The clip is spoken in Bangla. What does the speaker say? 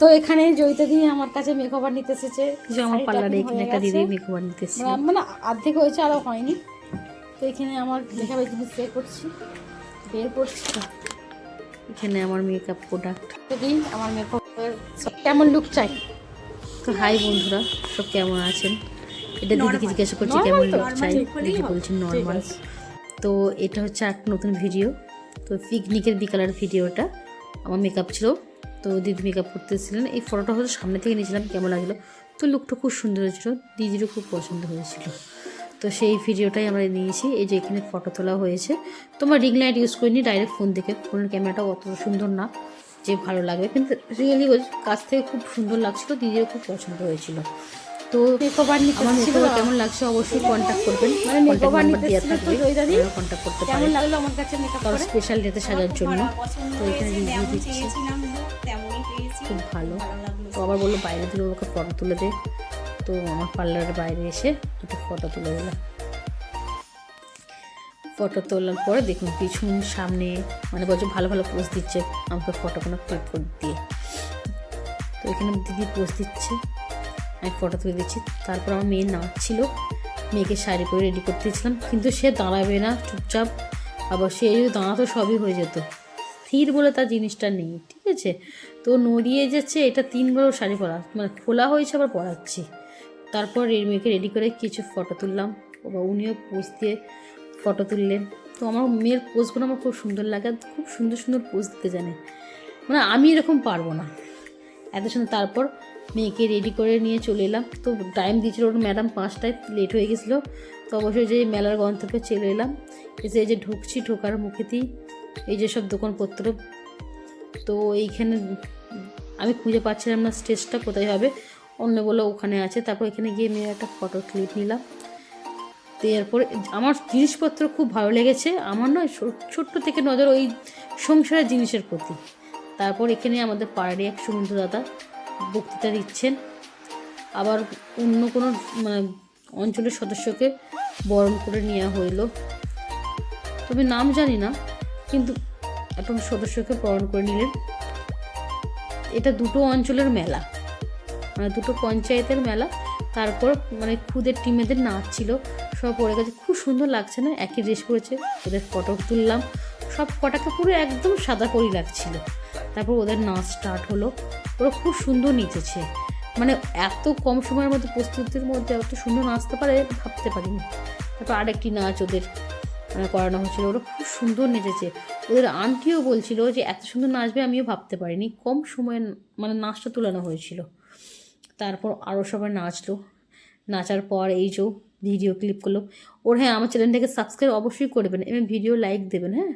তো এখানে জয়িতা দিয়ে আমার কাছে মেকওভার নিতে এসেছে। যে আমার পার্লারে এখানে একটা। দিদি মেকওভার নিতে এসেছে। মানে মানে অর্ধেক হয়েছে আরও হয়নি। তো এখানে আমার দেখাবে জিনিস বের করছি বের করছি। এখানে আমার মেকআপ প্রোডাক্ট তো দিই আমার মেকআপের কেমন লুক চাই? তো হাই বন্ধুরা সব কেমন আছেন? এটা দিদিকে জিজ্ঞাসা করছি কেমন লোক চাই? দিদি বলছি নর্মাল তো এটা হচ্ছে একটা নতুন ভিডিও তো পিকনিকের বিকালের ভিডিওটা আমার মেকআপ ছিল তো দিদি মেকআপ করতেছিলেন। এই ফটোটা হয়তো সামনে থেকে নিয়েছিলাম কেমন লাগল? তো লুকটা খুব সুন্দর হয়েছিল দিদিরও খুব পছন্দ হয়েছিল। তো সেই ভিডিওটাই আমরা নিয়েছি এই যে এখানে ফটো তোলা হয়েছে। তোমার রিং লাইট ইউজ করিনি ডাইরেক্ট ফোন থেকে ফোনের ক্যামেরাটা অত সুন্দর না যে ভালো লাগবে। কিন্তু রিয়েলি কাছ থেকে খুব সুন্দর লাগছিল দিদিরও খুব পছন্দ হয়েছিল। তো মেকওভার নিতে আমার কেমন লাগছে অবশ্যই কন্ট্যাক্ট করবেন। মানে makeover নিতে কন্ট্যাক্ট করতে পারেন। কেমন লাগল আমার কাছে মেকআপ করে? স্পেশাল ডেতে সাজার জন্য। তো এখানে রিভিউ দিচ্ছে। খুব ভালো। তো আবার বলল বাইরে তুলে ওকে ফটো তুলে দে। তো আমার পার্লারের বাইরে এসে দুটো ফটো তুলে দিলাম। ফটো তোলার পরে দেখুন পিছন সামনে মানে বলছে ভালো ভালো পোস্ট দিচ্ছে আমাকে ফটো কোনো ক্লিক করে দিয়ে। তো এখানে দিদি পোস্ট দিচ্ছে। আমি ফটো তুলে দিচ্ছি। তারপর আমার মেয়ে নাচছিল মেয়েকে শাড়ি পরে রেডি করতে দিয়েছিলাম। কিন্তু সে দাঁড়াবে না চুপচাপ। আবার সে যদি দাঁড়াতো সবই হয়ে যেত। স্থির বলে তার জিনিসটা নেই। আছে তো নড়িয়ে যাচ্ছে, এটা তিনবারও শাড়ি পরা মানে খোলা হয়েছে আবার পরাচ্ছি। তারপর মেয়েকে রেডি করে কিছু ফটো তুললাম। বা উনিও পোজ দিয়ে ফটো তুললেন। তো আমার মেয়ের পোজগুলো আমার খুব সুন্দর লাগে খুব সুন্দর সুন্দর পোজ দিতে জানে। মানে আমি এরকম পারব না। এত সুন্দর, তারপর মেয়েকে রেডি করে নিয়ে চলে এলাম। তো টাইম দিয়েছিল ওর ম্যাডাম পাঁচটায় লেট হয়ে গেছিল। তো অবশ্যই যে মেলার গন্তব্যে চলে এলাম। এসে এই যে ঢুকছি ঢোকার মুখেতেই, এই যে সব দোকানপত্র তো এইখানে আমি খুঁজে পাচ্ছিলাম না স্টেজটা কোথায় হবে। অন্য বলে ওখানে আছে। তারপর এখানে গিয়ে মেয়ের একটা ফটো ক্লিপ নিলাম। তো এরপরে আমার জিনিসপত্র খুব ভালো লেগেছে। আমার নয় ছোট্ট থেকে নজর ওই সংসারের জিনিসের প্রতি। তারপর এখানে আমাদের পাড়ারই এক সুমন্ত দাদা বক্তৃতা দিচ্ছেন। আবার অন্য কোনো মানে অঞ্চলের সদস্যকে বরণ করে নেওয়া হইল। তবে নাম জানি না, কিন্তু একটা সদস্যকে বরণ করে নিলেন। এটা দুটো অঞ্চলের মেলা। মানে দুটো পঞ্চায়েতের মেলা। তারপর মানে খুদের টিমেদের নাচ ছিল। সব পরে গেছে। খুব সুন্দর লাগছে না? একই ড্রেস পরেছে। ওদের ফটো তুললাম। সব কটাকে পুরো একদম সাদা করি লাগছিল। তারপর ওদের নাচ স্টার্ট হলো। ওরা খুব সুন্দর নেচেছে। মানে এত কম সময়ের মধ্যে, প্রস্তুতির মধ্যে এত সুন্দর নাচতে পারে ভাবতে পারিনি। তারপর আরেকটি নাচ ওদের মানে করানো হয়েছিল। ওরা খুব সুন্দর নেচেছে। ওদের আন্টিও বলছিল যে, এত সুন্দর নাচবে আমিও ভাবতে পারিনি। কম সময়ে মানে নাচটা তুলানো হয়েছিল। তারপর আরও সবাই নাচলো। নাচার পর এই যে ভিডিও ক্লিপ করল। ওর হ্যাঁ আমার চ্যানেলটাকে সাবস্ক্রাইব অবশ্যই করবেন এবং ভিডিও লাইক দেবেন হ্যাঁ?